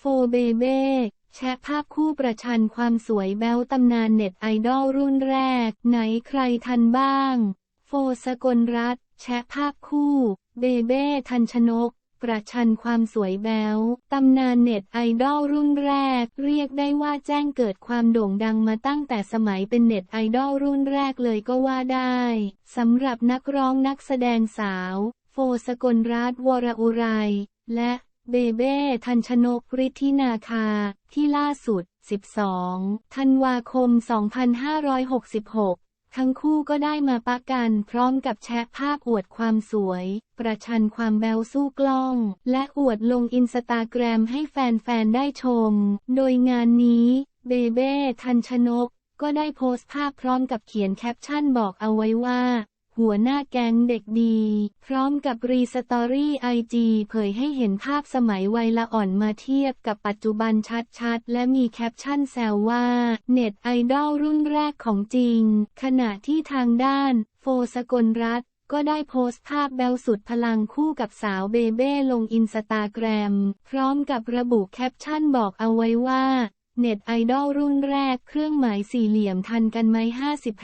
โฟเบเบ้แชะภาพคู่ประชันความสวยแบ้วตำนานเน็ตไอดอลรุ่นแรก ไหนใครทันบ้าง โฟสกลรัตแชะภาพคู่ เบเบ้ทันชนก ประชันความสวยแบ้วตำนานเน็ตไอดอลรุ่นแรก เรียกได้ว่าแจ้งเกิดความโด่งดังมาตั้งแต่สมัยเป็นเน็ตไอดอลรุ่นแรกเลยก็ว่าได้สำหรับนักร้องนักแสดงสาว โฟสกลรัตวรอุไรและ เบเบ้ทันชนกฤทธินาคา ที่ล่าสุด 12 ธันวาคม 2566 ทั้งคู่ก็ได้มาปะกันพร้อมกับแชะภาพอวดความสวย ประชันความแบวสู้กล้อง และอวดลงอินสตาแกรมให้แฟน ๆ ได้ชม โดยงานนี้เบเบ้ทันชนกก็ได้โพสต์ภาพพร้อมกับเขียนแคปชั่นบอกเอาไว้ว่า หัวหน้าแก๊งเด็กดี พร้อมกับรีสตอรี่ไอจีเผยให้เห็นภาพสมัยวัยละอ่อนมาเทียบกับปัจจุบันชัดๆ และมีแคปชั่นแซวว่า เน็ตไอดอลรุ่นแรกของจริง ขณะที่ทางด้าน โฟสกลรัตก็ได้โพสต์ภาพแบลสุดพลังคู่กับสาวเบเบ้ลงอินสตาแกรม พร้อมกับระบุแคปชั่นบอกเอาไว้ว่า เน็ตไอดอลรุ่นแรกเครื่องหมายสี่เหลี่ยมทันกันไหม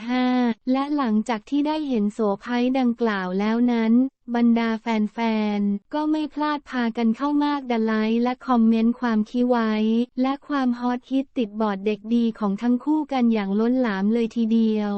55 และหลังจากที่ได้เห็นโสไพร์ดังกล่าวแล้วนั้น บรรดาแฟนๆ ก็ไม่พลาดพากันเข้ามากดันไลค์และคอมเมนต์ความคิดไว้ และความฮอตฮิตติดบอร์ดเด็กดีของทั้งคู่กันอย่างล้นหลามเลยทีเดียว